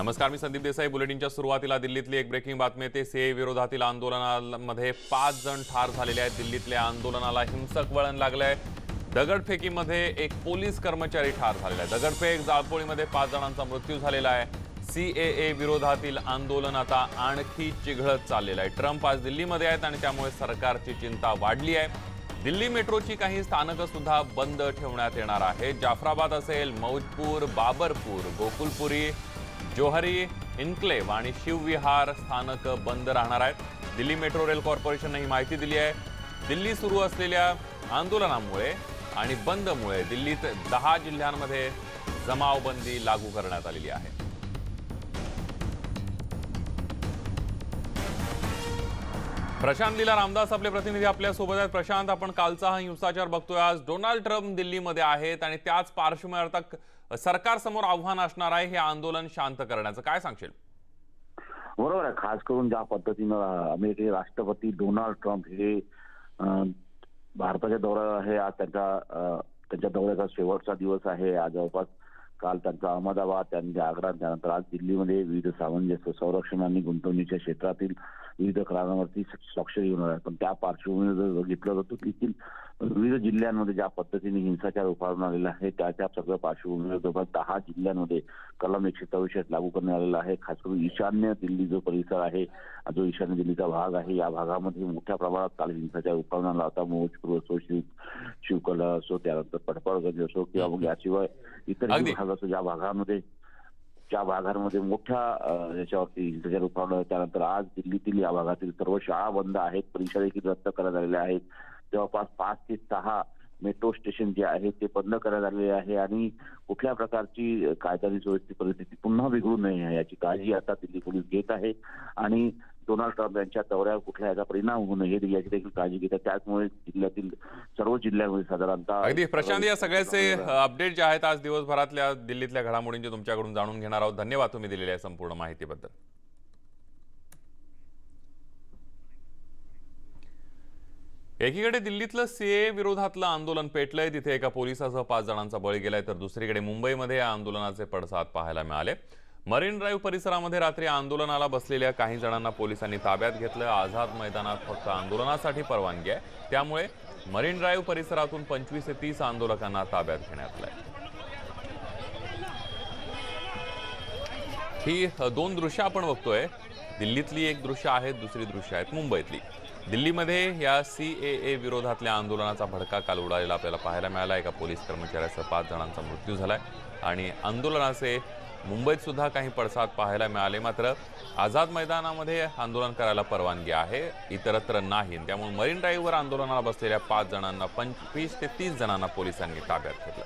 नमस्कार मी संदीप देसाई. बुलेटिनच्या सुरुवातीला दिल्लीतली एक ब्रेकिंग बातमी येते. सीए विरोधातील आंदोलनामध्ये पाच जण ठार झालेले आहेत. दिल्लीतल्या आंदोलनाला हिंसक वळण लागलंय. दगडफेकीमध्ये एक पोलीस कर्मचारी ठार झालेला आहे. दगडफेक जाळपोळीमध्ये पाच जणांचा मृत्यू झालेला आहे. सी ए ए विरोधातील आंदोलन आता आणखी चिघळत चाललेलं आहे. ट्रम्प आज दिल्लीमध्ये आहेत आणि त्यामुळे सरकारची चिंता वाढली आहे. दिल्ली मेट्रोची काही स्थानकं सुद्धा बंद ठेवण्यात येणार आहे जाफराबाद असेल मौजपूर बाबरपूर गोकुलपुरी जोहरी इन्क्लेव्ह आणि शिवविहार स्थानक बंद राहणार आहेत. दिल्ली मेट्रो रेल कॉर्पोरेशननं ही माहिती दिली आहे. दिल्ली सुरू असलेल्या आंदोलनामुळे आणि बंदमुळे दिल्लीत दहा जिल्ह्यांमध्ये जमावबंदी लागू करण्यात आलेली आहे. प्रशांत लीला रामदास आपले प्रतिनिधी आपल्यासोबत आहेत. प्रशांत आपण कालचा हा हिंसाचार बघतोय आज. डोनाल्ड ट्रम्प दिल्लीमध्ये आहेत आणि त्याच पार्श्वभूमीवर आता सरकारसमोर आव्हान असणार आहे हे आंदोलन शांत करण्याचं. काय सांगशील? बरोबर आहे. खास करून ज्या पद्धतीनं अमेरिकेचे राष्ट्रपती डोनाल्ड ट्रम्प हे भारताच्या दौऱ्यावर आहे. आज त्यांच्या त्यांच्या दौऱ्याचा शेवटचा दिवस आहे. आज जवळपास काल त्यांचा अहमदाबाद त्यानंतर आग्रा त्यानंतर आज दिल्लीमध्ये विविध सामंजस्य संरक्षण आणि गुंतवणुकीच्या क्षेत्रातील विविध करारांवरती स्वाक्षरी होणार आहे पण त्या पार्श्वभूमीवर जर बघितलं तर तिथील विविध जिल्ह्यांमध्ये ज्या पद्धतीने हिंसाचार उफाळून आलेला आहे त्या त्या सगळ्या पार्श्वभूमीवर जवळपास दहा जिल्ह्यांमध्ये कलम एकशे चौसष्ट लागू करण्यात आलेला आहे. खास करून ईशान्य दिल्ली जो परिसर आहे जो ईशान्य दिल्लीचा भाग आहे या भागामध्ये मोठ्या प्रमाणात काल हिंसाचार उफाळून आला होता. मोजपूर असो शिव शिवकला असो त्यानंतर पटपळगंज असो किंवा मग याशिवाय इतर झालं भाग ज्या भागामध्ये ज्या भागांमध्ये मोठ्या याच्यावरती हिंसाचार उफाळला त्यानंतर आज दिल्लीतील या भागातील सर्व शाळा बंद आहेत परीक्षा देखील रद्द करण्यात आलेल्या आहेत. जवळपास पाच ते सहा मेट्रो स्टेशन जे आहे ते बंद करण्यात आलेले आहे आणि कुठल्या प्रकारची कायदा आणि सुव्यवस्थित परिस्थिती पुन्हा बिघडू नये याची काळजी आता दिल्ली पोलीस घेत आहे. आणि डोनाल्ड ट्रम्प यांच्या दौऱ्यावर कुठल्या याचा परिणाम होऊ नये याची देखील काळजी घेतात. त्याचमुळे जिल्ह्यातील सर्व जिल्ह्यांमध्ये साधारणतः अगदी प्रशांत या सगळ्याचे अपडेट जे आहेत आज दिवसभरातल्या दिल्लीतल्या घडामोडींचे तुमच्याकडून जाणून घेणार आहोत. धन्यवाद तुम्ही दिलेल्या संपूर्ण माहितीबद्दल. एकीकडे दिल्लीतलं सीए विरोधातलं आंदोलन पेटलंय. तिथे एका पोलिसासह पाच जणांचा बळी गेलाय. तर दुसरीकडे मुंबईमध्ये या आंदोलनाचे पडसाद पाहायला मिळाले. मरीन ड्राईव्ह परिसरामध्ये रात्री आंदोलनाला बसलेल्या काही जणांना पोलिसांनी ताब्यात घेतलं. आझाद मैदानात फक्त आंदोलनासाठी परवानगी आहे. त्यामुळे मरीन ड्राईव्ह परिसरातून पंचवीस ते तीस आंदोलकांना ताब्यात घेण्यात आलंय. ही दोन दृश्य आपण बघतोय. दिल्लीतली एक दृश्य आहेत दुसरी दृश्य आहेत मुंबईतली. दिल्लीमध्ये या सी ए ए विरोधातल्या आंदोलनाचा भडका काल उडालेला आपल्याला पाहायला मिळाला. एका पोलीस कर्मचाऱ्यासह पाच जणांचा मृत्यू झालाय. आणि आंदोलनाचे मुंबईत सुद्धा काही पडसाद पाहायला मिळाले. मात्र आझाद मैदानामध्ये आंदोलन करायला परवानगी आहे इतरत्र नाही. त्यामुळे मरीन ड्राईव्हवर आंदोलनाला बसलेल्या पाच जणांना पंचवीस ते तीस जणांना पोलिसांनी ताब्यात घेतलं.